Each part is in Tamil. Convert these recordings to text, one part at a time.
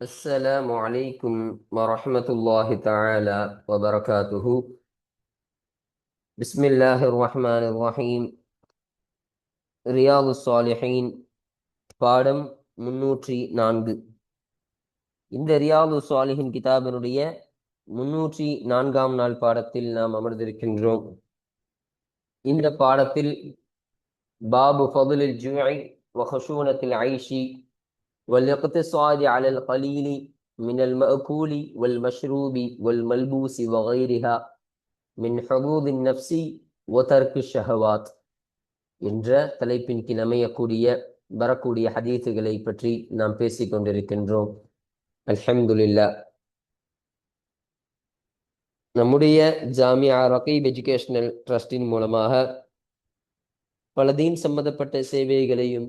السلام عليكم ورحمة الله تعالى وبركاته بسم الله الرحمن الرحيم ரியாது சாலிஹீன் பாடம் முன்னூற்றி நான்கு இந்த ரியாது சாலிஹின் கிதாபினுடைய முன்னூற்றி நான்காம் நாள் பாடத்தில் நாம் அமர்ந்திருக்கின்றோம் இந்த பாடத்தில் பாபு ஃபதுலில் ஜூஐ வஹஷூனத்தில் ஐஷி والاقتصاد على القليل من المأكول والمشروب والملبوس وغيرها من حظوظ النفس وترك الشهوات என்ற தலைப்பின் கீழ் அமையக்கூடிய வரக்கூடிய ஹதீத்துகளை பற்றி நாம் பேசிக் கொண்டிருக்கின்றோம் அல்ஹம்துலில்லா நம்முடைய ஜாமியா ரகீப் எஜுகேஷனல் ட்ரஸ்டின் மூலமாக பல தீன் சம்பந்தப்பட்ட சேவைகளையும்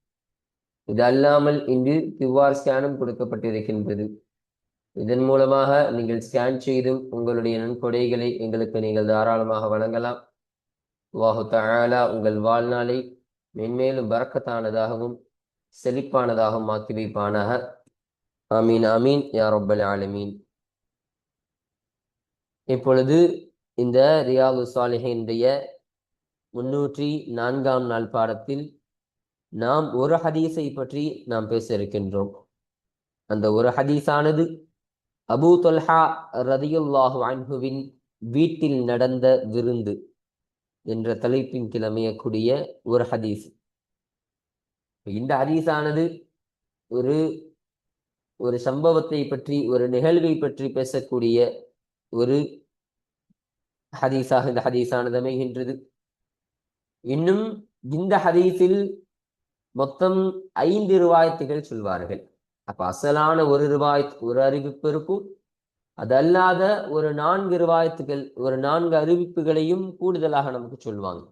இது அல்லாமல் இன்று கியூஆர் ஸ்கேனும் கொடுக்கப்பட்டிருக்கின்றது. இதன் மூலமாக நீங்கள் ஸ்கேன் செய்தும் உங்களுடைய நன்கொடைகளை எங்களுக்கு நீங்கள் தாராளமாக வழங்கலாம். வாஹு தஆலா உங்கள் வாழ்நாளை மென்மேலும் பறக்கத்தானதாகவும் செழிப்பானதாகவும் ஆக்கி வைப்பானாக. ஆமீன் ஆமீன் யா ரப்பல் ஆலமீன். இப்பொழுது இந்த ரியாது சாலிஹினுடைய முன்னூற்றி நான்காம் நாள் பாடத்தில் நாம் ஒரு ஹதீஸை பற்றி நாம் பேச இருக்கின்றோம். அந்த ஒரு ஹதீஸானது அபூ தொல்ஹா ரதியுல்லாஹு அன்ஹுவின் வீட்டில் நடந்த விருந்து என்ற தலைப்பின் கிளமையக்கூடிய ஒரு ஹதீஸ். இந்த ஹதீஸானது ஒரு ஒரு சம்பவத்தை பற்றி ஒரு நிகழ்வை பற்றி பேசக்கூடிய ஒரு ஹதீஸாக இந்த ஹதீஸானது அமைகின்றது. இன்னும் இந்த ஹதீஸில் மொத்தம் ஐந்து ரிவாயத்துகள் சொல்வார்கள். அப்ப அசலான ஒரு ரிவாயத் ஒரு அறிவிப்பு இருக்கும். அதல்லாத ஒரு நான்கு ரிவாயத்துகள் ஒரு நான்கு அறிவிப்புகளையும் கூடுதலாக நமக்கு சொல்லுவாங்க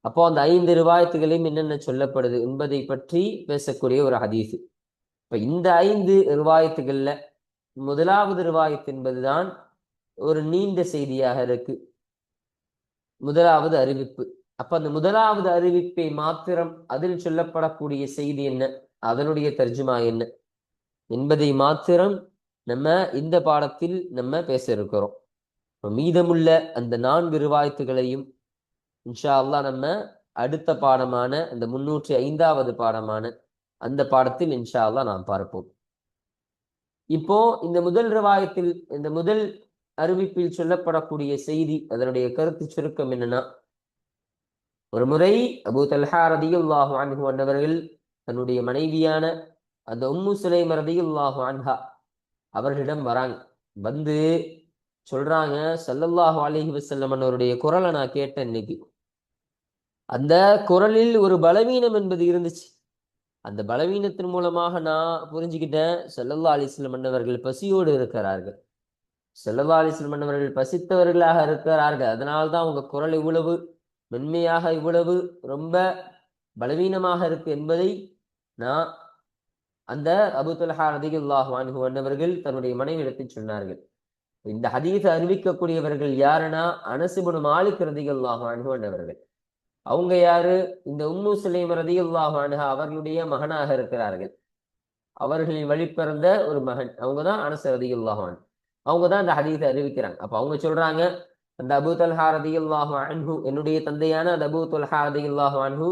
அப்போ அந்த ஐந்து ரிவாயத்துகளையும் என்னென்ன சொல்லப்படுது என்பதை பற்றி பேசக்கூடிய ஒரு ஹதீஸ். இப்ப இந்த ஐந்து ரிவாயத்துகள்ல முதலாவது ரிவாயத் என்பதுதான் ஒரு நீண்ட செய்தியாக இருக்கு. முதலாவது அறிவிப்பு. அப்ப அந்த முதலாவது அறிவிப்பை மாத்திரம் அதில் சொல்லப்படக்கூடிய செய்தி என்ன? அதனுடைய தர்ஜுமா என்ன? என்பதை மாத்திரம் நம்ம இந்த பாடத்தில் நம்ம பேச இருக்கிறோம். மீதமுள்ள அந்த நான்கு ரிவாயத்துகளையும் இன்ஷா அல்லா நம்ம அடுத்த பாடமான அந்த முன்னூற்றி ஐந்தாவது பாடமான அந்த பாடத்தில் இன்ஷா அல்லா நாம் பார்ப்போம். இப்போ இந்த முதல் ரிவாயத்தில் இந்த முதல் அறிவிப்பில் சொல்லப்படக்கூடிய செய்தி அதனுடைய கருத்து சுருக்கம் என்னன்னா ஒரு முறை அபு தல்ஹா ரதியுல்லாஹு அன்ஹு அன்னவர்கள் தன்னுடைய மனைவியான அந்த உம்மு சுலைம் ரதியுல்லாஹு அன்ஹா அவர்களிடம் வராங்க. வந்து சொல்றாங்க சல்லல்லாஹு அலிஹி வசல்லம் அவருடைய குரலை நான் கேட்டேன் இன்னைக்கு. அந்த குரலில் ஒரு பலவீனம் என்பது இருந்துச்சு. அந்த பலவீனத்தின் மூலமாக நான் புரிஞ்சுக்கிட்டேன் செல்லல்லா அலிஸ்லம் மன்னவர்கள் பசியோடு இருக்கிறார்கள். செல்லல்லா அலிஸ்லம் மன்னவர்கள் பசித்தவர்களாக இருக்கிறார்கள். அதனால்தான் உங்க குரல் இவ்வளவு. மென்மையாக இவ்வளவு ரொம்ப பலவீனமாக இருக்கு என்பதை நான் அந்த அபுதுல்ஹா ரதிகுல்லாஹ் அன்ஹு அன்னவர்கள் தன்னுடைய மனைவிடத்தில் சொன்னார்கள். இந்த ஹதீஸ் அறிவிக்கக்கூடியவர்கள் யாருன்னா அனசுபுன் மாலிக் ரதிகுல்லாஹ் அன்ஹு அன்னவர்கள். அவங்க யாரு? இந்த உம்மு சுலைம் ரதிகுல்லாஹ் அன்ஹா அவர்களுடைய மகனாக இருக்கிறார்கள். அவர்களின் வழிபிறந்த ஒரு மகன். அவங்க தான் அனசு ரதிகுல்லாஹான் அவங்க தான் இந்த ஹதீஸை அறிவிக்கிறாங்க. அப்ப அவங்க சொல்றாங்க அந்த அபு தல்ஹா ரதியுல்லாஹு அன்ஹு என்னுடைய தந்தையான அந்த அபு தொல்ஹா ரதியுல்லாஹு அன்ஹு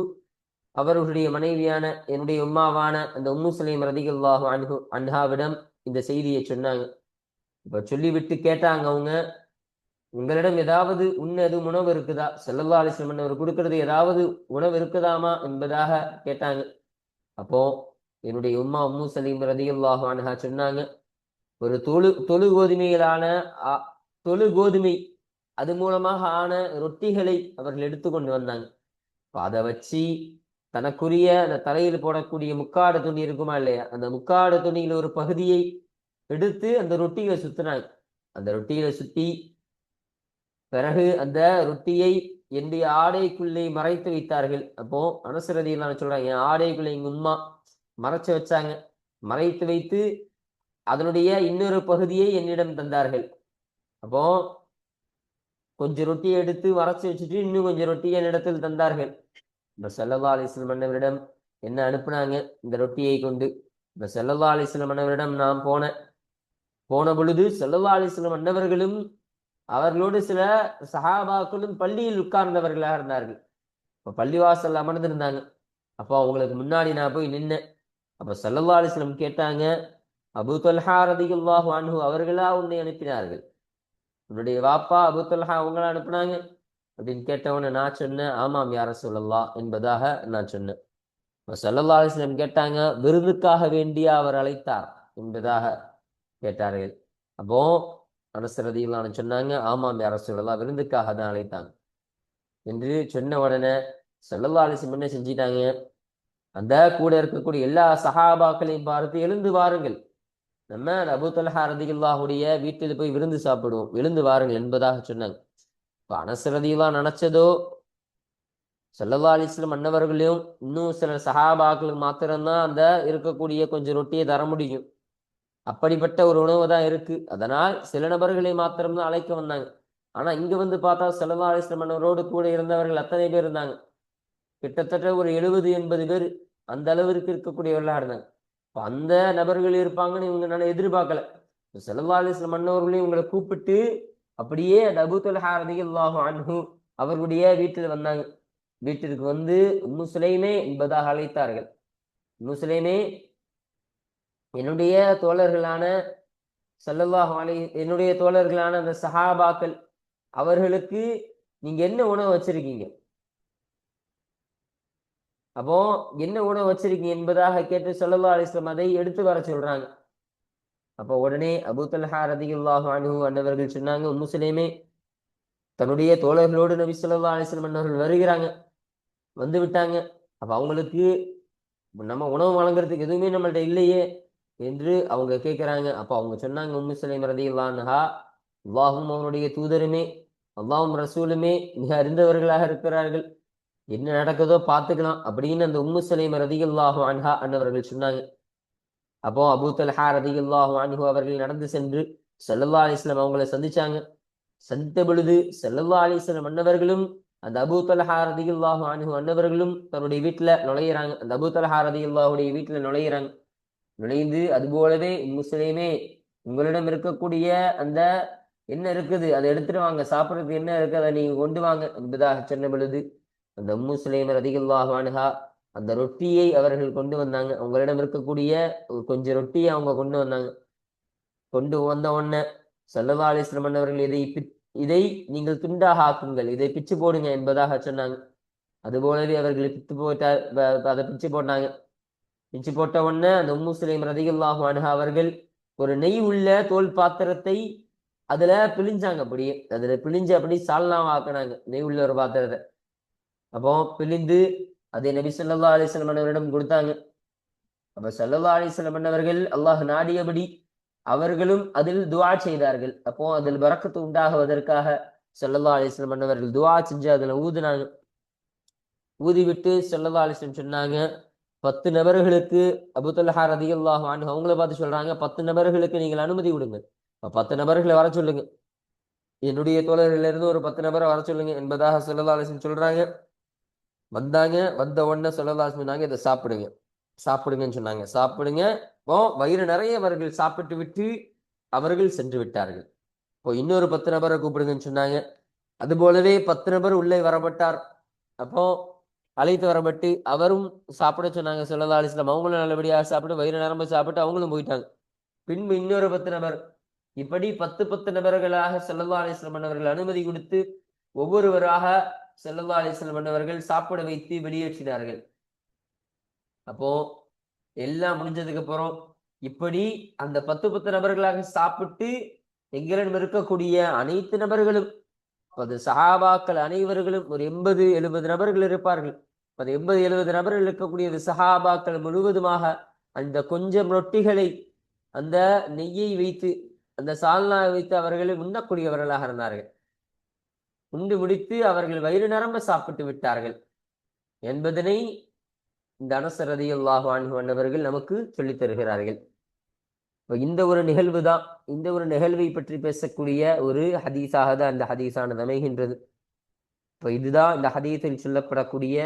அவர்களுடைய மனைவியான என்னுடைய உம்மாவான அந்த உம்மு சலீம் ரதியுல்லாஹு அன்ஹு அன்ஹாவிடம் இந்த செய்தியை சொன்னாங்க. இப்ப சொல்லிவிட்டு கேட்டாங்க அவங்க உங்களிடம் ஏதாவது உண்ண எதுவும் உணவு இருக்குதா? செல்லல்லா அலிஸ்லம் அவர் கொடுக்கறது ஏதாவது உணவு இருக்குதாமா என்பதாக கேட்டாங்க. அப்போ என்னுடைய உம்மா உம்மு சலீம் ரதியுல்லாஹு அன்ஹா சொன்னாங்க ஒரு தொழு தொழு கோதுமையிலான தொழு கோதுமை அது மூலமாக ஆன ரொட்டிகளை அவர்கள் எடுத்துக்கொண்டு வந்தாங்க. அதை வச்சு தனக்குரிய அந்த தலையில் போடக்கூடிய முக்காடு துணி இருக்குமா இல்லையா? அந்த முக்காடு துணியில் ஒரு பகுதியை எடுத்து அந்த ரொட்டியை சுத்தினாங்க. அந்த ரொட்டியில சுத்தி பிறகு அந்த ரொட்டியை என்னுடைய ஆடைக்குள்ளே மறைத்து வைத்தார்கள். அப்போ அனுசரதியெல்லாம் சொல்றாங்க? என் ஆடைக்குள்ளே எங்க உண்மா மறைச்சு வச்சாங்க. மறைத்து வைத்து அதனுடைய இன்னொரு பகுதியை என்னிடம் தந்தார்கள். அப்போ கொஞ்சம் ரொட்டியை எடுத்து வரைச்சி வச்சுட்டு இன்னும் கொஞ்சம் ரொட்டியை என்னிடத்தில் தந்தார்கள். இந்த செல்லல்லா அலிஸ்லம் மன்னவரிடம் என்ன அனுப்புனாங்க? இந்த ரொட்டியை கொண்டு. இந்த செல்லல்லா அலிஸ்லம் மன்னவரிடம் நான் போனேன் போன பொழுது செல்லல்லா அலிஸ்லம் மன்னவர்களும் அவர்களோடு சில சஹாபாக்களும் பள்ளியில் உட்கார்ந்தவர்களாக இருந்தார்கள். இப்போ பள்ளிவாசல் அமர்ந்திருந்தாங்க. அப்போ அவங்களுக்கு முன்னாடி நான் போய் நின்னேன். அப்போ சல்லல்லா அலிஸ்லம் கேட்டாங்க அபு தொல்ஹா ரதிகுல்லாஹு அன்ஹு அவர்களா உன்னை அனுப்பினார்கள்? உன்னுடைய வாப்பா அபு அவங்கள அனுப்புனாங்க. அப்படின்னு கேட்டவொன்னே நான் சொன்னேன் ஆமாம் யார சொல்லல்லா என்பதாக நான் சொன்னேன். இப்போ சல்லல்லா அலிஸ்லம் கேட்டாங்க விருதுக்காக வேண்டிய அவர் அழைத்தார் என்பதாக கேட்டார்கள். அப்போ அனுசரதியிலான சொன்னாங்க ஆமாம் யார சொல்லலாம் விருந்துக்காக தான் அழைத்தாங்க. என்று சொன்ன உடனே சல்லல்லா அலிஸ்லம் என்ன செஞ்சிட்டாங்க? அந்த கூட இருக்கக்கூடிய எல்லா சஹாபாக்களையும் பார்த்து எழுந்து வாருங்கள். நம்ம அபு தொல்ஹா ரதிகுல்லாஹுடைய வீட்டில் போய் விருந்து சாப்பிடுவோம். விழுந்து வாருங்கள் என்பதாக சொன்னாங்க. இப்போ அனசரதியெல்லாம் நினைச்சதோ? சல்லல்லா அலிஸ்லம் அன்னவர்களையும் இன்னும் சில சஹாபாக்களுக்கு மாத்திரம்தான் அந்த இருக்கக்கூடிய கொஞ்சம் ரொட்டியை தர முடியும். அப்படிப்பட்ட ஒரு உணவு தான் இருக்கு. அதனால் சில நபர்களை மாத்திரம்தான் அழைக்க வந்தாங்க. ஆனா இங்க வந்து பார்த்தா சல்லல்லா அலிஸ்லம் அன்னவரோடு கூட இருந்தவர்கள் அத்தனை பேர் இருந்தாங்க. கிட்டத்தட்ட ஒரு எழுபது எண்பது பேர் அந்த அளவிற்கு இருக்கக்கூடியவர்களாக இருந்தாங்க. அந்த நபர்கள் இருப்பாங்கன்னு இவங்க நான் எதிர்பார்க்கல. செல்லல்லா அலிஸ்லம் மன்னவர்களையும் இவங்களை கூப்பிட்டு அப்படியே அந்த அபுத்தல் ஹாரதிகல்லாஹு அன்ஹு அவர்களுடைய வீட்டில் வந்தாங்க. வீட்டிற்கு வந்து முஸ்லைமே என்பதாக அழைத்தார்கள். முஸ்லைமே என்னுடைய தோழர்களான சல்லல்லாஹு அலை என்னுடைய தோழர்களான அந்த சஹாபாக்கள் அவர்களுக்கு நீங்க என்ன உணவு வச்சிருக்கீங்க? அப்போ என்ன உணவு வச்சிருக்கீங்க என்பதாக கேட்டு சொல்லல்லா அலிஸ்லாம் அதை எடுத்து வர சொல்றாங்க. அப்போ உடனே அபு தல்ஹா ரதியுல்லாஹு அனு அன்னவர்கள் சொன்னாங்க முஸ்லிமே தன்னுடைய தோழர்களோடு நபி சொல்லா அலிஸ்லாம் அன்னவர்கள் வருகிறாங்க வந்து விட்டாங்க. அப்ப அவங்களுக்கு நம்ம உணவு வழங்குறதுக்கு எதுவுமே நம்மள்ட்ட இல்லையே என்று அவங்க கேட்குறாங்க அப்போ அவங்க சொன்னாங்க உம்மு சலைம் ரதியுல்லான்ஹா அல்லாஹும் அவனுடைய தூதருமே அல்லாஹும் ரசூலுமே மிக அறிந்தவர்களாக இருக்கிறார்கள். என்ன நடக்குதோ பார்த்துக்கலாம் அப்படின்னு அந்த உம்மு சலீம் ரதியுல்லாஹு அன்ஹா அன்னவர்கள் சொன்னாங்க. அப்போ அபு தல்ஹா ரதியுல்லாஹு அன்ஹு அவர்கள் நடந்து சென்று செல்லல்லா அலிஸ்லாம் அவங்கள சந்திச்சாங்க. சந்தித்த பொழுது செல்லல்லா அலிஸ்லாம் அன்னவர்களும் அந்த அபு தல்ஹா ரதியுல்லாஹு அன்ஹு அன்னவர்களும் தன்னுடைய வீட்டுல நுழையிறாங்க. அந்த அபு தல்ஹா ரதியுல்லாஹுடைய வீட்டுல நுழையிறாங்க. நுழைந்து அது போலவே முஸ்லீமே உங்களிடம் இருக்கக்கூடிய அந்த என்ன இருக்குது அதை எடுத்துட்டு வாங்க சாப்பிட்றதுக்கு என்ன இருக்குது அதை நீங்க கொண்டு வாங்க என்பதாக சொன்ன பொழுது அந்த முஸ்லீம் ரதிகுல்லாஹ் அனுஹா அந்த ரொட்டியை அவர்கள் கொண்டு வந்தாங்க. அவங்களிடம் இருக்கக்கூடிய கொஞ்சம் ரொட்டியை அவங்க கொண்டு வந்தாங்க. கொண்டு வந்த உடனே சல்லல்லா அலிஸ்லமன் அவர்கள் இதை இதை நீங்கள் துண்டாக ஆக்குங்கள். இதை பிச்சு போடுங்க என்பதாக சொன்னாங்க. அதுபோலவே அவர்களை அவர்கள் போட்டார் அதை பிச்சு போட்டாங்க. பிச்சு போட்ட உடனே அந்த உம்மு ரதிகுல்லாஹ் ரதிகுல்லாஹு அவர்கள் ஒரு நெய் உள்ள தோல் பாத்திரத்தை அதுல பிழிஞ்சாங்க அப்படியே. அதுல பிழிஞ்சு அப்படி சால்னாவா ஆக்கினாங்க. நெய் உள்ள ஒரு பாத்திரத்தை. அப்போ பிழிந்து அதை நபி சொல்லா அலிஸ்லம் அண்ணவரிடம் கொடுத்தாங்க. அப்ப சல்லா அலிஸ்லம் அண்ணவர்கள் அல்லாஹ் நாடியபடி அவர்களும் அதில் துவா செய்தார்கள். அப்போ அதில் வரக்கத்து உண்டாகுவதற்காக சொல்லல்லா அலிஸ்லம் அண்ணவர்கள் துவா செஞ்சு அதில் ஊதுனாங்க. ஊதிவிட்டு சொல்லல்லா அலிஸ்லம் சொன்னாங்க பத்து நபர்களுக்கு அபுத்தல்லஹா ரதி அல்லாஹ் அவங்கள பார்த்து சொல்றாங்க பத்து நபர்களுக்கு நீங்கள் அனுமதி கொடுங்க பத்து நபர்களை வர சொல்லுங்க. என்னுடைய தோழர்களிலிருந்து ஒரு பத்து நபரை வர சொல்லுங்க என்பதாக சொல்லல்லா அலிஸ்லம் சொல்றாங்க. வந்தாங்க வந்த உடனே சொல்லலாம் சொன்னாங்க இதை சாப்பிடுங்க. சாப்பிடுங்கன்னு சொன்னாங்க. சாப்பிடுங்க. இப்போ வயிறு நிறைய அவர்கள் சாப்பிட்டு விட்டு அவர்கள் சென்று விட்டார்கள். இப்போ இன்னொரு பத்து நபரை கூப்பிடுங்கன்னு சொன்னாங்க. அது போலவே பத்து நபர் உள்ளே வரப்பட்டார். அப்போ அழைத்து வரப்பட்டு அவரும் சாப்பிட சொன்னாங்க. சொல்லலா அலிஸ்லாம் அவங்களும் நல்லபடியாக சாப்பிட்டு வயிறு நரம்பு சாப்பிட்டு அவங்களும் போயிட்டாங்க. பின்பு இன்னொரு பத்து நபர் இப்படி பத்து பத்து நபர்களாக செல்லல்லா அலிஸ்லாம் அவர்கள் அனுமதி கொடுத்து ஒவ்வொருவராக செல்லல்லா அலிஸ்லாம் அவர்கள் சாப்பிட வைத்து வெளியேற்றினார்கள். அப்போ எல்லாம் முடிஞ்சதுக்கு அப்புறம் இப்படி அந்த பத்து பத்து நபர்களாக சாப்பிட்டு எங்களிடம் இருக்கக்கூடிய அனைத்து நபர்களும் அது சஹாபாக்கள் அனைவர்களும் ஒரு எண்பது எழுபது நபர்கள் இருப்பார்கள். அது எண்பது எழுபது நபர்கள் இருக்கக்கூடிய சஹாபாக்கள் முழுவதுமாக அந்த கொஞ்சம் ரொட்டிகளை அந்த நெய்யை வைத்து அந்த சால்னாவை வைத்து அவர்களை உண்ணக்கூடியவர்களாக இருந்தார்கள். உண்டு முடித்து அவர்கள் வயிறு நிரம்ப சாப்பிட்டு விட்டார்கள். என்பதனை இந்த அனசரதி அல்லாஹு அன்பவர்கள் நமக்கு சொல்லித் தருகிறார்கள். இப்போ இந்த ஒரு நிகழ்வு தான். இந்த ஒரு நிகழ்வை பற்றி பேசக்கூடிய ஒரு ஹதீஸாக தான் அந்த ஹதீஸானது அமைகின்றது. இப்போ இதுதான் இந்த ஹதீஸில் சொல்லப்படக்கூடிய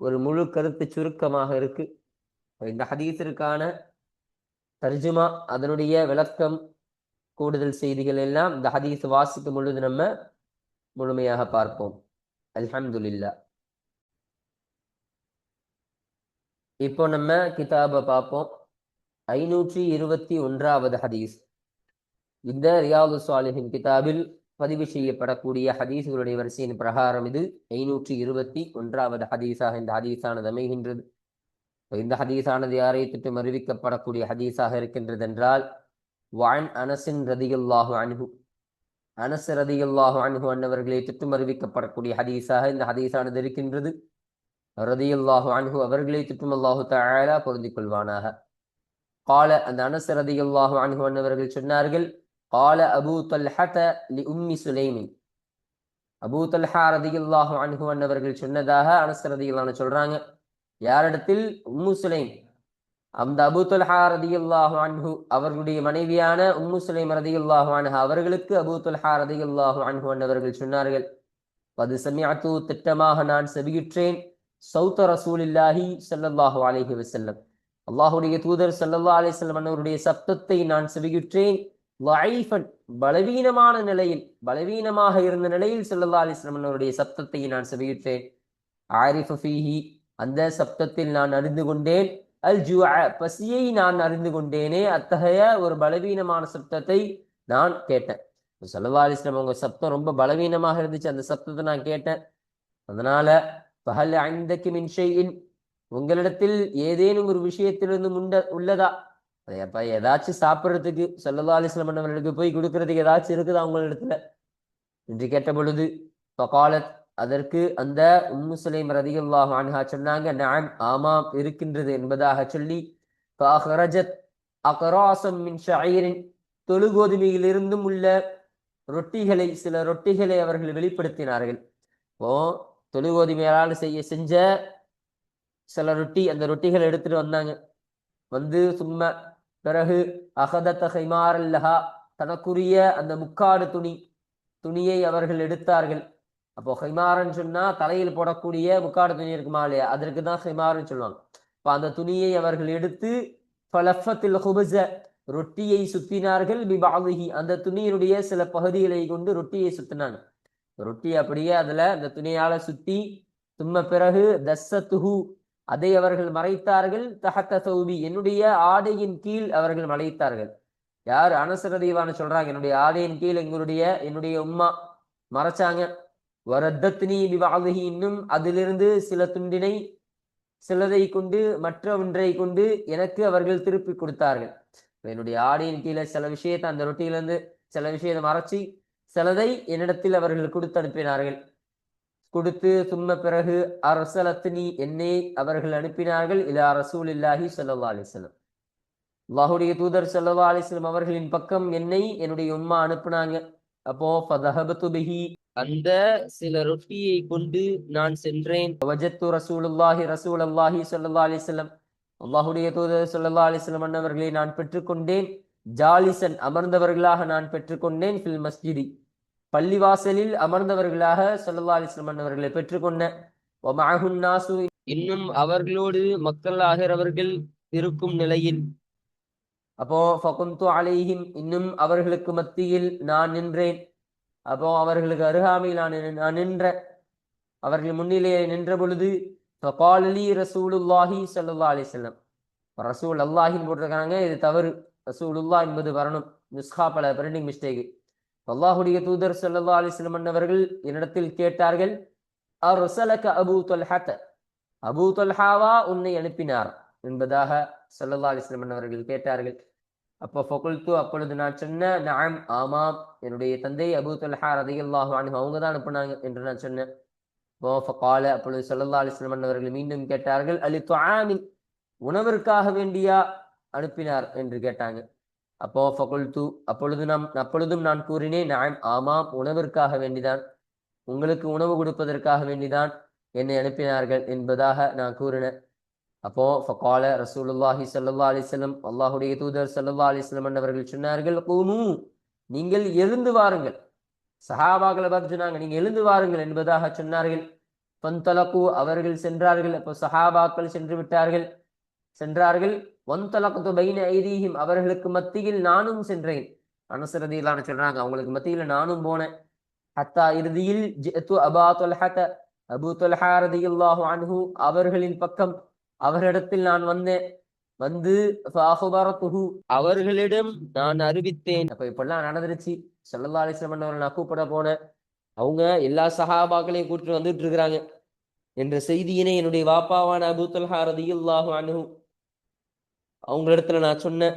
ஒரு முழு கருத்து சுருக்கமாக இருக்கு. இந்த ஹதீஸிற்கான தர்ஜுமா அதனுடைய விளக்கம் கூடுதல் செய்திகள் எல்லாம் இந்த ஹதீஸ் வாசிக்கும் பொழுது நம்ம முழுமையாக பார்ப்போம். அல்ஹம்துலில்லா. இப்போ நம்ம கிதாபை பார்ப்போம். ஐநூற்றி இருபத்தி ஒன்றாவது ஹதீஸ். இந்த ரியாது சாலிஹின் கிதாபில் பதிவு செய்யப்படக்கூடிய ஹதீஸ்களுடைய வரிசையின் பிரகாரம் இது. ஐநூற்றி இருபத்தி ஒன்றாவது ஹதீஸாக இந்த ஹதீஸானது அமைகின்றது. இந்த ஹதீஸானது யாரை திட்டம் அறிவிக்கப்படக்கூடிய ஹதீஸாக இருக்கின்றது என்றால் வான் அனசின் ரதியுல்லாஹு அனுகு அனஸ் ரதியுல்லாஹு அனுகு அன்னவர்களை திட்டம் அறிவிக்கப்படக்கூடிய ஹதீஸாக இந்த ஹதீஸானது இருக்கின்றது. ரதியுல்லாஹு அனுகு அவர்களை திட்டம் அல்லாஹு தஆலா பொருந்திக் கொள்வானாக. கால அந்த அனஸ் ரதியுல்லாஹு அனுகு அன்னவர்கள் சொன்னார்கள் கால அபூ தல்ஹத லி உம்மி சுலைமின் அபூ தல்ஹா ரதியுல்லாஹு அனுகு அன்னவர்கள் சொன்னதாக அனஸ் ரதியுல்லான்னு சொல்றாங்க. யாரிடத்தில்? உம்மு சுலைம். அந்த அபூ தல்ஹா ரதியுல்லாஹு அன்ஹு அவர்களுடைய மனைவியான உம்மு சுலைம் ரதியுல்லாஹு அன்ஹா அவர்களுக்கு அபூ தல்ஹா ரதியுல்லாஹு அன்ஹு அன்னவர்கள் சொன்னார்கள் பது சமிஅத்து திட்டமாக நான் செவியுற்றேன் சௌத்த ரசூலில்லாஹி ஸல்லல்லாஹு அலஹி வசல்லம் அல்லாஹுடைய தூதர் சல்லல்லா அலைஹி வஸல்லம் அன்னவருடைய சப்தத்தை நான் செவியுற்றேன் பலவீனமான நிலையில் பலவீனமாக இருந்த நிலையில் சல்லல்லா அலைஹி வஸல்லம் அவருடைய சப்தத்தை நான் செவியுற்றேன். ஆரிஃப ஃபீஹி அந்த சப்தத்தில் நான் அறிந்து கொண்டேன் அல் ஜுவா பசியை நான் அறிந்து கொண்டேனே அத்தகைய ஒரு பலவீனமான சப்தத்தை நான் கேட்டேன். ஸல்லல்லாஹு அலைஹி வஸல்லம் சப்தம் ரொம்ப பலவீனமாக இருந்துச்சு அந்த சப்தத்தை நான் கேட்டேன். அதனால பஹல் ஐந்தக்கு மின்ஷையின் உங்களிடத்தில் ஏதேனும் ஒரு விஷயத்திலிருந்து முண்ட உள்ளதா? அப்ப ஏதாச்சும் சாப்பிட்றதுக்கு சல்லல்லா அலிஸ்லாம் அவர்களுக்கு போய் கொடுக்கறதுக்கு ஏதாச்சும் இருக்குதா உங்களிடத்துல? என்று கேட்ட பொழுது பகாலத் அதற்கு அந்த உம்மு சுலைம் ரதியுல்லாஹ் அன்ஹா சொன்னாங்க நான் ஆமாம் இருக்கின்றது என்பதாக சொல்லி ஃபஅஹ்ரஜத் அகராசம் மின் ஷாயிரின் தொழுகோதுமையிலிருந்தும் உள்ள ரொட்டிகளை சில ரொட்டிகளை அவர்கள் வெளிப்படுத்தினார்கள். இப்போ தொழுகோதுமையால் செய்ய செஞ்ச சில ரொட்டி அந்த ரொட்டிகளை எடுத்துட்டு வந்தாங்க. வந்து சும்மா பிறகு அகதத்த ஹைமாரல்லஹா தனக்குரிய அந்த முக்காடு துணி துணியை அவர்கள் எடுத்தார்கள். அப்போ ஹிமாரன்னு சொன்னா தலையில் போடக்கூடிய முக்காடு துணி இருக்குமா இல்லையா? அதற்கு தான் ஹிமாருன்னு சொல்லுவாங்க. இப்போ அந்த துணியை அவர்கள் எடுத்து பலஃபத்தில் ஹுபஸ ரொட்டியை சுத்தினார்கள் பிபாலிஹி அந்த துணியினுடைய சில பகுதிகளை கொண்டு ரொட்டியை சுத்தினாங்க. ரொட்டி அப்படியே அதுல அந்த துணியால சுத்தி தும்ம பிறகு தஸ்ஸத்துஹு அதை அவர்கள் மறைத்தார்கள். தஹத்த சௌபி என்னுடைய ஆடையின் கீழ் அவர்கள் மறைத்தார்கள். யார்? அனசரதீவான சொல்றாங்க என்னுடைய ஆடையின் கீழ் எங்களுடைய என்னுடைய உம்மா மறைச்சாங்க. வரத்தத்னி விவாதகி இன்னும் அதிலிருந்து சில துண்டினை சிலதை கொண்டு மற்ற ஒன்றை கொண்டு எனக்கு அவர்கள் திருப்பி கொடுத்தார்கள். என்னுடைய ஆடையின் கீழே சில விஷயத்தை அந்த ரொட்டியிலிருந்து சில விஷயத்தை மறைச்சி சிலதை என்னிடத்தில் அவர்கள் கொடுத்து அனுப்பினார்கள். கொடுத்து சும்ம பிறகு அரசலத்தினி என்னை அவர்கள் அனுப்பினார்கள் இல்ல அரசூல் இல்லாஹி சல்லா அலிஸ்லம் அல்லாஹுடைய தூதர் சல்லா அலிஸ்லம் அவர்களின் பக்கம் என்னை என்னுடைய உம்மா அனுப்புனாங்க. அப்போ அந்த சில ரொட்டியை கொண்டு நான் சென்றேன். வஜத்து ரசூலுல்லாஹி ரசூல் அல்லாஹி சல்லா அலிஸ்லம் அல்லாஹுடைய தூதர் சொல்லல்லா அலிஸ்லம் அண்ணவர்களை நான் பெற்றுக்கொண்டேன். ஜாலிசன் அமர்ந்தவர்களாக நான் பெற்றுக்கொண்டேன். ஃபில் மஸ்ஜிதி. பள்ளிவாசலில் அமர்ந்தவர்களாக சொல்லல்லா அலிஸ்லம் அண்ணவர்களை பெற்றுக்கொண்ட நாசு. இன்னும் அவர்களோடு மக்கள் ஆகிறவர்கள் இருக்கும் நிலையில். அப்போ ஃபகுந்து அலைஹிம். இன்னும் அவர்களுக்கு மத்தியில் நான் நின்றேன். அப்போ அவர்களுக்கு அருகாமையில் நான் நான் நின்ற அவர்கள் முன்னிலையை நின்ற பொழுது ஃபகாலி ரசூலுல்லாஹி சல்லுல்லா அலி செல்லம் ரசூல் அல்லாஹின் போட்டிருக்காங்க இது தவறு. ரசூலுல்லா என்பது வரணும். நுஸ்ஹா பல பிரிண்டிங் மிஸ்டேக் அல்லாஹுடைய தூதர் சல்லா அலிஸ்லம் அவர்கள் என்னிடத்தில் கேட்டார்கள் அருசலக அபு தொல்ஹத்த அபு தொல்ஹாவா உன்னை அனுப்பினார். என்பதாக சல்லா அலிஸ்லம் அவர்கள் கேட்டார்கள். அப்போ ஃபகுல்து அப்பொழுது நான் சொன்னேன் நாம் ஆமாம் என்னுடைய தந்தை அபூ தொல்ஹா ரதியல்லாஹு அன்ஹு அவங்க தான் அனுப்புனாங்க என்று நான் சொன்னேன். ஓ ஃபகால அப்பொழுது சொல்லல்லா அலிஸ்லம் அவர்கள் மீண்டும் கேட்டார்கள் அலி துவாமின் உணவிற்காக வேண்டியா? அனுப்பினார் என்று கேட்டாங்க. அப்போ ஃபகுல்து அப்பொழுது நாம் அப்பொழுதும் நான் கூறினேன் நாம் ஆமாம் உணவிற்காக வேண்டிதான் உங்களுக்கு உணவு கொடுப்பதற்காக வேண்டிதான் என்னை அனுப்பினார்கள் என்பதாக நான் கூறினேன். அப்போ ஃபகால ரசூலுல்லாஹி சல்லா அலிஸ்லம் அல்லாஹுடைய தூதர் சல்லா அலிஸ்லம் வஸல்லம் சொன்னார்கள் கூமு நீங்கள் எழுந்து வாருங்கள். சஹாபாக்களை பார்த்து சொன்னாங்க நீங்க எழுந்து வாருங்கள் என்பதாக சொன்னார்கள். பந்தலகு அவர்கள் சென்றார்கள். அப்போ சஹாபாக்கள் சென்று விட்டார்கள். சென்றார்கள். ஒந்தலகத்து பைன ஐதீஹிம் அவர்களுக்கு மத்தியில் நானும் சென்றேன். அனுசரதியிலான சொல்றாங்க அவங்களுக்கு மத்தியில் நானும் போனேன். ஹத்தா இறுதியில் அபா தொல்ஹத அபு தொல்ஹா ரதியுல்லாஹு அன்ஹு அவர்களின் பக்கம் அவரிடத்தில் நான் வந்தேன். வந்து ஃபஅഖ்பரத்துஹு அவர்களிடம் நான் அறிவித்தேன். அப்ப இப்பெல்லாம் நடந்துருச்சு. செல்லல்லா அலைஹி அவர்கள் நான் கூப்பிட போனேன். அவங்க எல்லா சஹாபாக்களையும் கூட்டிட்டு வந்துட்டு இருக்கிறாங்க. என்ற செய்தியினை என்னுடைய வாப்பாவான அபு ரதியுல்லாஹு அன்ஹு அவங்களிடத்துல நான் சொன்னேன்.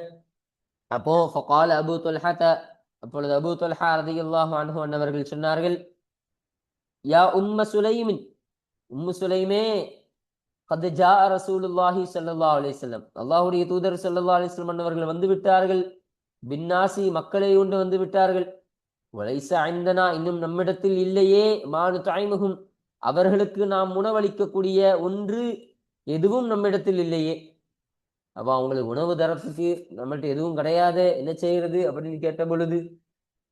அப்போ ஃபகால் அபு த அப்பொழுது அபு தொல்ஹா ரதியுல்லாஹு அன்ஹு அன்னவர்கள் சொன்னார்கள் யா உம்ம சுலைமின் உம்மு சுலைமே கதஜா ரசூலுல்லாஹி சல்லா அலிஸ்லம் அல்லாஹுடைய தூதர் சல்லா அலிஸ்லம் அவர்கள் வந்து விட்டார்கள். பின்னாசி மக்களை கொண்டு வந்து விட்டார்கள். உழைச ஐந்தனா இன்னும் நம்மிடத்தில் இல்லையே. மானு தாய்முகம் அவர்களுக்கு நாம் உணவளிக்கக்கூடிய ஒன்று எதுவும் நம்மிடத்தில் இல்லையே. அப்போ அவங்களுக்கு உணவு தரத்துக்கு நம்மகிட்ட எதுவும் கிடையாது. என்ன செய்கிறது அப்படின்னு கேட்ட பொழுது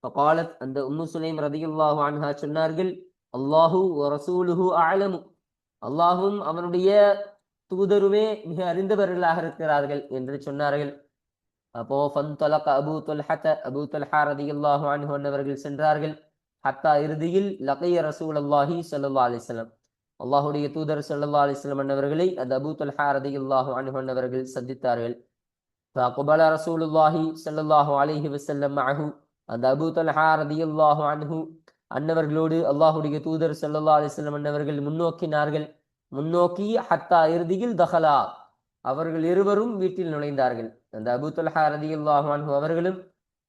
பகாலத் அந்த உம்மு சுலைம் ரதியுல்லாஹு ஆன்ஹா சொன்னார்கள் அல்லாஹூ ரசூலுஹு ஆலமு அல்லாஹும் அவனுடைய தூதருமே மிக அறிந்தவர்களாக இருக்கிறார்கள் என்று சொன்னார்கள் அப்போ ஃபந்தலக அபூ தொல்ஹத அபூ தொல்ஹா ரதியுல்லாஹு அன்ஹு அன்னவர்கள் சென்றார்கள் ஹத்தா இறுதியில் லகைய ரசூல் அல்லாஹி ஸல்லல்லாஹு அலைஹி வஸல்லம் அல்லாஹுடைய தூதர் ஸல்லல்லாஹு அலைஹி வஸல்லம் அன்னவர்களை அந்த அபூ தொல்ஹா ரதியுல்லாஹு அன்ஹு அன்னவர்கள் சந்தித்தார்கள் فأقبل رسول الله صلى الله عليه وسلم معه அந்த அபூ தொல்ஹா ரதியுல்லாஹு அன்ஹு அன்னவர்களோடு அல்லாஹுடைய தூதர் சல்லா அலிஸ்லம் அன்னவர்கள் முன்னோக்கினார்கள். முன்னோக்கி ஹத்தா இறுதியில் தஹலா. அவர்கள் இருவரும் வீட்டில் நுழைந்தார்கள். அந்த அபூ ரதி அல்லாஹான் அவர்களும்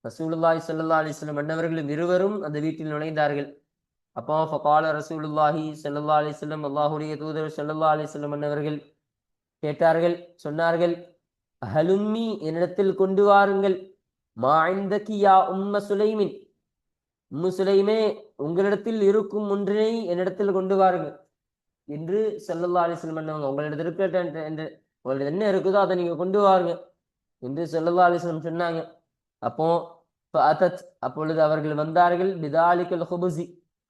ரசூலுல்லாஹி சல்லா அலிஸ்லம் அன்னவர்களும் இருவரும் அந்த வீட்டில் நுழைந்தார்கள். அப்போ ஃபகால ரசூலுல்லாஹி சல்லா அலிஸ்லம் அல்லாஹுடைய தூதர் சல்லா அலிஸ்லம் அன்னவர்கள் கேட்டார்கள் சொன்னார்கள் ஹலும்மி என்னிடத்தில் கொண்டு வாருங்கள். மா யா உம்ம சுலைமின். உம்மு சுலைமே உங்களிடத்தில் இருக்கும் ஒன்றினை என்னிடத்தில் கொண்டு வாருங்கள். என்று செல்லல்லா அலைஹி பண்ணவங்க அன்னவங்க உங்களிடத்தில் இருக்கிற என்று உங்களிடம் என்ன இருக்குதோ அதை நீங்கள் கொண்டு வாருங்க என்று செல்லல்லா அலைஹி சொன்னாங்க. அப்போ ஃபஅதத் அப்பொழுது அவர்கள் வந்தார்கள். பிதாலிக்கல் ஹுபுசி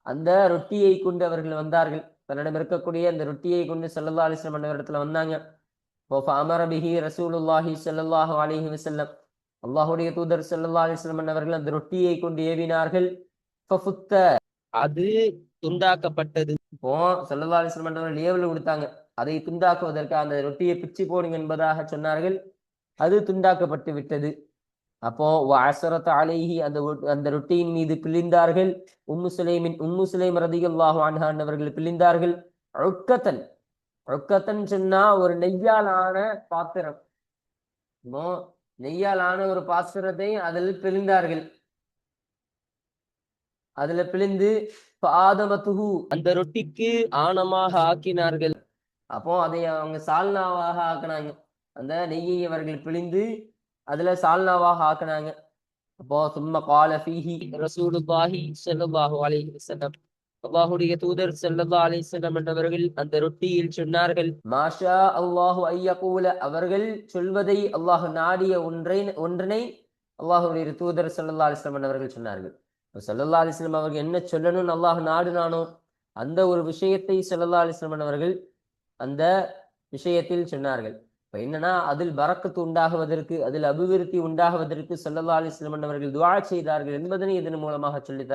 அந்த ரொட்டியை கொண்டு அவர்கள் வந்தார்கள். தன்னிடம் இருக்கக்கூடிய அந்த ரொட்டியை கொண்டு செல்லல்லா அலைஹி வஸல்லம் இடத்துல வந்தாங்க. ஃபஅமர பிஹி ரசூலுல்லாஹி செல்லல்லாஹு அலிஹி வசல்லம் அல்லாஹுடைய தூதர் செல்லல்லா அலைஹி வஸல்லம் அவர்கள் அந்த ரொட்டியை கொண்டு ஏவினார்கள். ஃபஃபுத்த அது துண்டாக்கப்பட்டது. இப்போ ஸல்லல்லாஹு அலைஹி வஸல்லம் கொடுத்தாங்க. அதை துண்டாக்குவதற்கு அந்த ரொட்டியை பிச்சு போடுங்க என்பதாக சொன்னார்கள். அது துண்டாக்கப்பட்டு விட்டது. அப்போ அசரத் அலைஹி அந்த அந்த ரொட்டியின் மீது பிழிந்தார்கள். உம்மு சுலைமின் உம்மு சுலைம் ரதியல்லாஹு அன்ஹான் அவர்கள் பிழிந்தார்கள். ஒக்கத்தன் ஒக்கத்தன் சொன்னா ஒரு நெய்யாலான பாத்திரம். இப்போ நெய்யால் ஆன ஒரு பாத்திரத்தை அதில் பிழிந்தார்கள். அதுல பிழிந்து ஆதமத்துஹு அந்த ரொட்டிக்கு ஆணமாக ஆக்கினார்கள். அப்போ அதை அவங்க சால்னாவாக ஆக்கினாங்க. அந்த நெய்யை அவர்கள் பிழிந்து அதுல சால்னாவாக ஆக்கினாங்க. அப்போ சும்ம கால ஃபீஹி ரசூலுல்லாஹி ஸல்லல்லாஹு அலைஹி வஸல்லம். அல்லாஹ்வுடைய தூதர் ஸல்லல்லாஹு அலைஹி வஸல்லம் என்றவர்கள் அந்த ரொட்டியில் சொன்னார்கள். மாஷா அல்லாஹு ஐயகூல அவர்கள் சொல்வதை அல்லாஹ் நாடிய ஒன்றை ஒன்றினை அல்லாஹ்வுடைய தூதர் ஸல்லல்லாஹு அலைஹி வஸல்லம் அவர்கள் சொன்னார்கள். இப்போ சல்லல்லா அலிஸ்லம் அவர்கள் என்ன சொல்லணும்னு அல்லாஹ் நாடினானோ அந்த ஒரு விஷயத்தை சல்லல்லா அலைஹி அவர்கள் அந்த விஷயத்தில் சொன்னார்கள். இப்ப என்னன்னா அதில் பறக்கத்து உண்டாகுவதற்கு அதில் அபிவிருத்தி உண்டாகுவதற்கு சல்லல்லா அலைஹி அவர்கள் துவா செய்தார்கள் என்பதனை இதன் மூலமாக சொல்லித்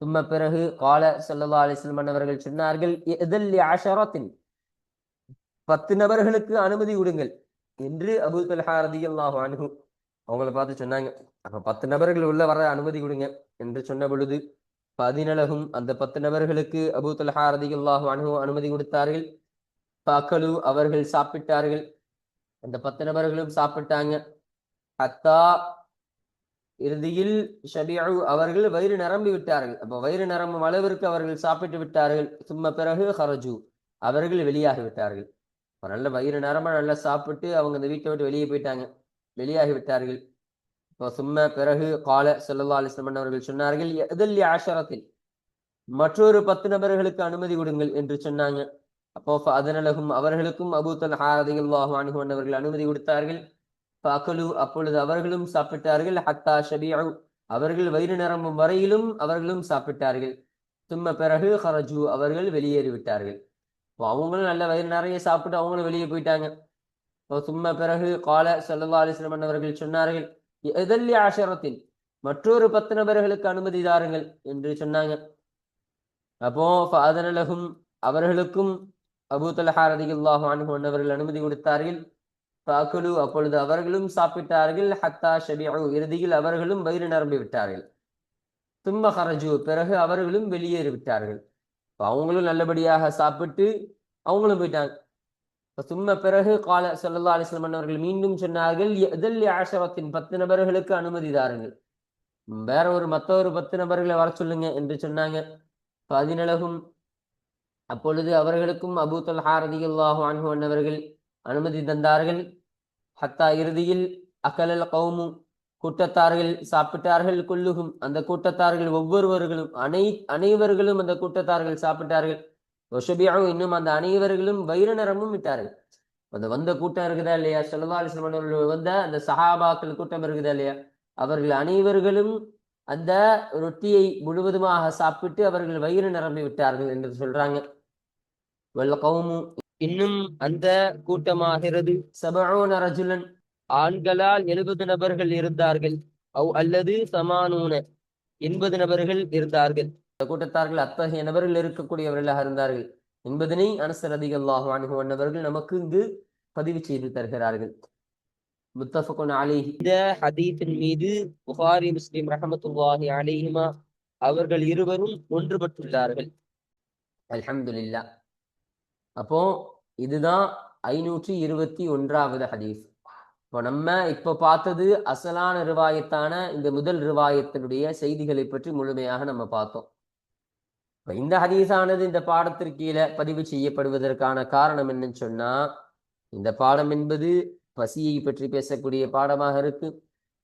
தும்ம பிறகு கால சல்லல்லா அலைஹி அவர்கள் சொன்னார்கள் இதல் பத்து நபர்களுக்கு அனுமதி விடுங்கள் என்று அபுல் தல்ஹா ரதியல்லாஹு அவங்கள பார்த்து சொன்னாங்க. அப்ப பத்து நபர்கள் உள்ள வர அனுமதி கொடுங்க என்று சொன்ன பொழுது பதினழகும் அந்த பத்து நபர்களுக்கு அபூ தல்ஹா ரதியல்லாஹு அனு அனுமதி கொடுத்தார்கள். பாக்கலு அவர்கள் சாப்பிட்டார்கள். அந்த பத்து நபர்களும் சாப்பிட்டாங்க. அத்தா இறுதியில் ஷபியு அவர்கள் வயிறு நிரம்பி விட்டார்கள். அப்போ வயிறு நிரம்பும் அளவிற்கு அவர்கள் சாப்பிட்டு விட்டார்கள். சும்மா பிறகு ஹரஜு அவர்கள் வெளியாகி விட்டார்கள். நல்ல வயிறு நிரம்ப நல்லா சாப்பிட்டு அவங்க அந்த வீட்டை விட்டு வெளியே போயிட்டாங்க. வெளியாகிவிட்டார்கள். இப்போ சும்ம பிறகு கால செல்லல்லா அலிஸ்லமன் அவர்கள் சொன்னார்கள் எதல்லி ஆஷரத்தில் மற்றொரு பத்து நபர்களுக்கு அனுமதி கொடுங்கள் என்று சொன்னாங்க. அப்போ அதனலகும் அவர்களுக்கும் அபூத்தல் ஹாரதியுல்லாஹு அனுகுவன் அவர்கள் அனுமதி கொடுத்தார்கள். பாக்கலு அப்பொழுது அவர்களும் சாப்பிட்டார்கள். ஹத்தா ஷபியா அவர்கள் வயிறு நிரம்பும் வரையிலும் அவர்களும் சாப்பிட்டார்கள். சும்ம பிறகு ஹரஜு அவர்கள் வெளியேறிவிட்டார்கள். அவங்களும் நல்ல வயிறு நிறைய சாப்பிட்டு அவங்களும் வெளியே போயிட்டாங்க. சும்ம பிறகு கால சல்லா அலிஸ்லமன் அவர்கள் சொன்னார்கள் எதல்லி ஆஷரத்தின் மற்றொரு பத்து நபர்களுக்கு அனுமதி தாருங்கள் என்று சொன்னாங்க. அப்போ அதனலகும் அவர்களுக்கும் அபு தலஹாரதிகுல்லாஹ் அவர்கள் அனுமதி கொடுத்தார்கள். பாக்குலு அப்பொழுது அவர்களும் சாப்பிட்டார்கள். ஹத்தா ஷபியு இறுதியில் அவர்களும் வயிறு நிரம்பி விட்டார்கள். தும்ப ஹரஜு பிறகு அவர்களும் வெளியேறி விட்டார்கள். அவங்களும் நல்லபடியாக சாப்பிட்டு அவங்களும் போயிட்டாங்க. சும்ம பிறகு கால சல்லா அலிஸ்லம் அவர்கள் மீண்டும் சொன்னார்கள் எதல் ஆஷவத்தின் பத்து நபர்களுக்கு அனுமதி தாருங்கள். வேற ஒரு மற்ற ஒரு பத்து நபர்களை வர சொல்லுங்க என்று சொன்னாங்க. பதினழகும் அப்பொழுது அவர்களுக்கும் அபு தொல்ஹாரதி அல்லாஹு அவர்கள் அனுமதி தந்தார்கள். ஹத்தா இறுதியில் அகலல் கவுமு கூட்டத்தார்கள் சாப்பிட்டார்கள். கொல்லுகும் அந்த கூட்டத்தார்கள் ஒவ்வொருவர்களும் அனை அனைவர்களும் அந்த கூட்டத்தார்கள் சாப்பிட்டார்கள். ஒஷபியாவும் இன்னும் அந்த அனைவர்களும் வைர நிறமும் விட்டார்கள். அந்த வந்த கூட்டம் இருக்குதா இல்லையா? சொல்லதா அலிஸ்லமன் வந்த அந்த சஹாபாக்கள் கூட்டம் இருக்குதா இல்லையா? அவர்கள் அனைவர்களும் அந்த ரொட்டியை முழுவதுமாக சாப்பிட்டு அவர்கள் வயிறு நிரம்பி விட்டார்கள் என்று சொல்றாங்க. இன்னும் அந்த கூட்டமாகிறது. சபோன நரஜுலன் ஆண்களால் எழுபது நபர்கள் இருந்தார்கள். அவ் அல்லது சமானூன எண்பது நபர்கள் இருந்தார்கள். கூட்டத்தார்கள் அத்தகைய நபர்கள் இருக்கக்கூடியவர்களாக இருந்தார்கள். என்பதனை அனசர் அதிகல்லாஹு அனுபவர்கள் நமக்கு இங்கு பதிவு செய்து தருகிறார்கள். முத்தஃபகுன் அலிஹி. இந்த ஹதீத்தின் மீது புகாரி முஸ்லிம் ரஹமத்துல்லாஹி அலிஹிமா அவர்கள் இருவரும் ஒன்றுபட்டுள்ளார்கள். அல்ஹம்துலில்லா. அப்போ இதுதான் ஐநூற்றி இருபத்தி ஒன்றாவது ஹதீஸ். இப்போ நம்ம இப்போ பார்த்தது அசலான ரிவாயத்தான இந்த முதல் ரிவாயத்தினுடைய செய்திகளை பற்றி முழுமையாக நம்ம பார்த்தோம். இந்த ஹதீஸானது இந்த பாடத்திற்கு கீழே பதிவு செய்யப்படுவதற்கான காரணம் என்னன்னு சொன்னா இந்த பாடம் என்பது பசியை பற்றி பேசக்கூடிய பாடமாக இருக்கு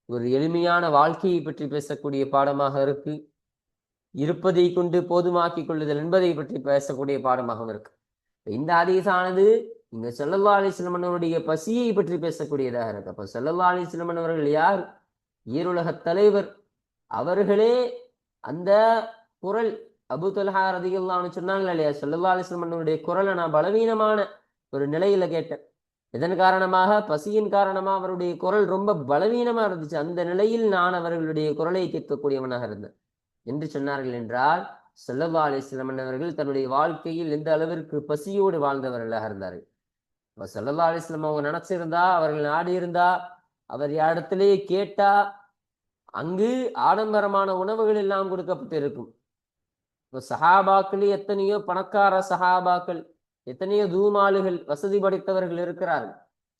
ஒரு எளிமையான வாழ்க்கையை பற்றி பேசக்கூடிய பாடமாக இருக்கு இருப்பதை கொண்டு போதுமாக்கி கொள்ளுதல் என்பதை பற்றி பேசக்கூடிய பாடமாகவும் இருக்கு. இந்த ஹதீஸானது இங்க செல்லல்லா அலிஸ்லமனுடைய பசியை பற்றி பேசக்கூடியதாக இருக்கு. அப்ப செல்லல்லா அலிஸ்லமன் அவர்கள் யார்? ஈருலக தலைவர். அவர்களே அந்த குரல் அபு தொல்ஹா ரதிகள்லான்னு சொன்னாங்களா இல்லையா? செல்லல்லா அலிஸ்லமனுடைய குரலை நான் பலவீனமான ஒரு நிலையில கேட்டேன். இதன் காரணமாக பசியின் காரணமாக அவருடைய குரல் ரொம்ப பலவீனமா இருந்துச்சு. அந்த நிலையில் நான் அவர்களுடைய குரலை கேட்கக்கூடியவனாக இருந்தேன். என்று சொன்னார்கள் என்றால் செல்லவா அலிஸ்லமன் அவர்கள் தன்னுடைய வாழ்க்கையில் எந்த அளவிற்கு பசியோடு வாழ்ந்தவர்களாக இருந்தார்கள்? இப்போ செல்லவா அலிஸ்லம் அவங்க நினைச்சிருந்தா அவர்கள் நாடி இருந்தா அவர் இடத்திலேயே கேட்டா அங்கு ஆடம்பரமான உணவுகள் எல்லாம் கொடுக்கப்பட்டு இருக்கும் இப்போ சஹாபாக்களே எத்தனையோ பணக்கார சஹாபாக்கள் எத்தனையோ தூமாளுகள் வசதி படைத்தவர்கள் இருக்கிறார்கள்.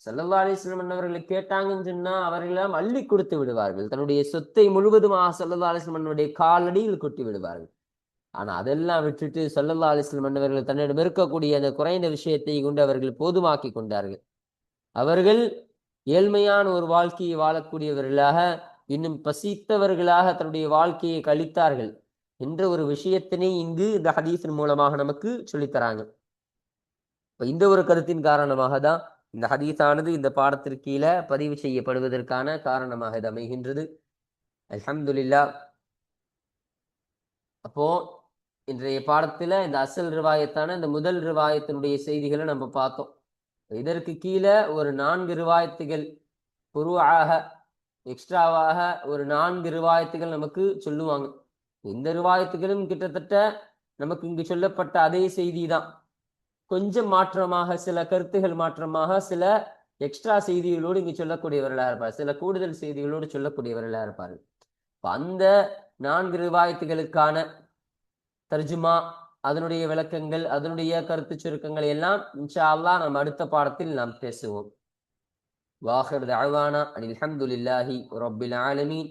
செல்லல்லா அலிஸ்லம் அவர்களை கேட்டாங்கன்னு சொன்னா அவர்களெல்லாம் அள்ளி கொடுத்து விடுவார்கள். தன்னுடைய சொத்தை முழுவதுமாக செல்லல்லா அண்ணனுடைய காலடியில் கொட்டி விடுவார்கள். ஆனா அதெல்லாம் விட்டுட்டு சொல்லல்லா அலிஸ்லம் அண்ணவர்கள் தன்னிடம் இருக்கக்கூடிய அந்த குறைந்த விஷயத்தை கொண்டு அவர்கள் போதுமாக்கி கொண்டார்கள். அவர்கள் ஏழ்மையான ஒரு வாழ்க்கையை வாழக்கூடியவர்களாக இன்னும் பசித்தவர்களாக தன்னுடைய வாழ்க்கையை கழித்தார்கள். என்ற ஒரு விஷயத்தினை இங்கு இந்த ஹதீஸின் மூலமாக நமக்கு சொல்லித்தராங்க. இப்போ இந்த ஒரு கருத்தின் காரணமாக தான் இந்த ஹதீஸானது இந்த பாடத்திற்கீழே பதிவு செய்யப்படுவதற்கான காரணமாக இது அமைகின்றது. அலமதுல்லா அப்போ இன்றைய பாடத்துல இந்த அசல் ரிவாயத்தான இந்த முதல் ரிவாயத்தினுடைய செய்திகளை நம்ம பார்த்தோம். இதற்கு கீழே ஒரு நான்கு ரிவாயத்துகள் பொருவாக எக்ஸ்ட்ராவாக ஒரு நான்கு ரிவாயத்துகள் நமக்கு சொல்லுவாங்க. இந்த ரிவாயத்துகளும் கிட்டத்தட்ட நமக்கு இங்கு சொல்லப்பட்ட அதே செய்தி தான் கொஞ்சம் மாற்றமாக சில கருத்துகள் மாற்றமாக சில எக்ஸ்ட்ரா செய்திகளோடு இங்கு சொல்லக்கூடியவர்களாக இருப்பார் சில கூடுதல் செய்திகளோடு சொல்லக்கூடியவர்களாக இருப்பார்கள். அந்த நான்கு ரிவாயத்துகளுக்கான தர்ஜுமா அதனுடைய விளக்கங்கள் அதனுடைய கருத்து சுருக்கங்கள் எல்லாம் இன்ஷா அல்லா நாம் அடுத்த பாடத்தில் நாம் பேசுவோம். வாஹர் தாழ்வானா அனில் அஹமதுல்லாஹி ரபில் ஆலமீன்.